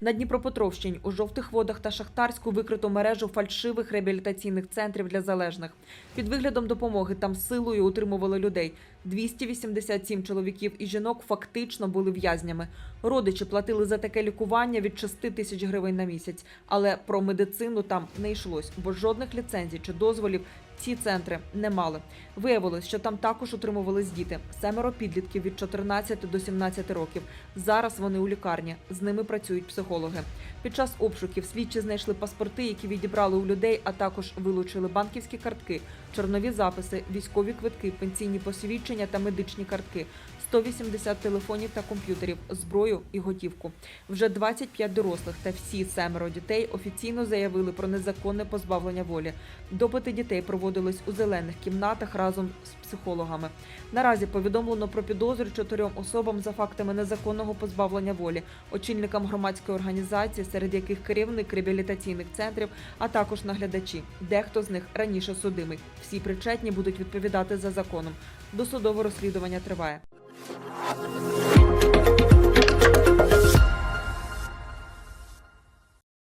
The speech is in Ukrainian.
На Дніпропетровщині у жовтих водах та Шахтарську викрито мережу фальшивих реабілітаційних центрів для залежних. Під виглядом допомоги там силою утримували людей. 287 чоловіків і жінок фактично були в'язнями. Родичі платили за таке лікування від 6 тисяч гривень на місяць. Але про медицину там не йшлось, бо жодних ліцензій чи дозволів ці центри не мали. Виявилось, що там також утримувались діти. Семеро підлітків від 14 до 17 років. Зараз вони у лікарні. З ними працюють психологи. Під час обшуків слідчі знайшли паспорти, які відібрали у людей, а також вилучили банківські картки, чорнові записи, військові квитки, пенсійні посвідчення та медичні картки. 180 телефонів та комп'ютерів, зброю і готівку. Вже 25 дорослих та всі семеро дітей офіційно заявили про незаконне позбавлення волі. Допити дітей проводились у зелених кімнатах разом з психологами. Наразі повідомлено про підозру чотирьом особам за фактами незаконного позбавлення волі, очільникам громадської організації, серед яких керівник реабілітаційних центрів, а також наглядачі. Дехто з них раніше судимий. Всі причетні будуть відповідати за законом. Досудове розслідування триває.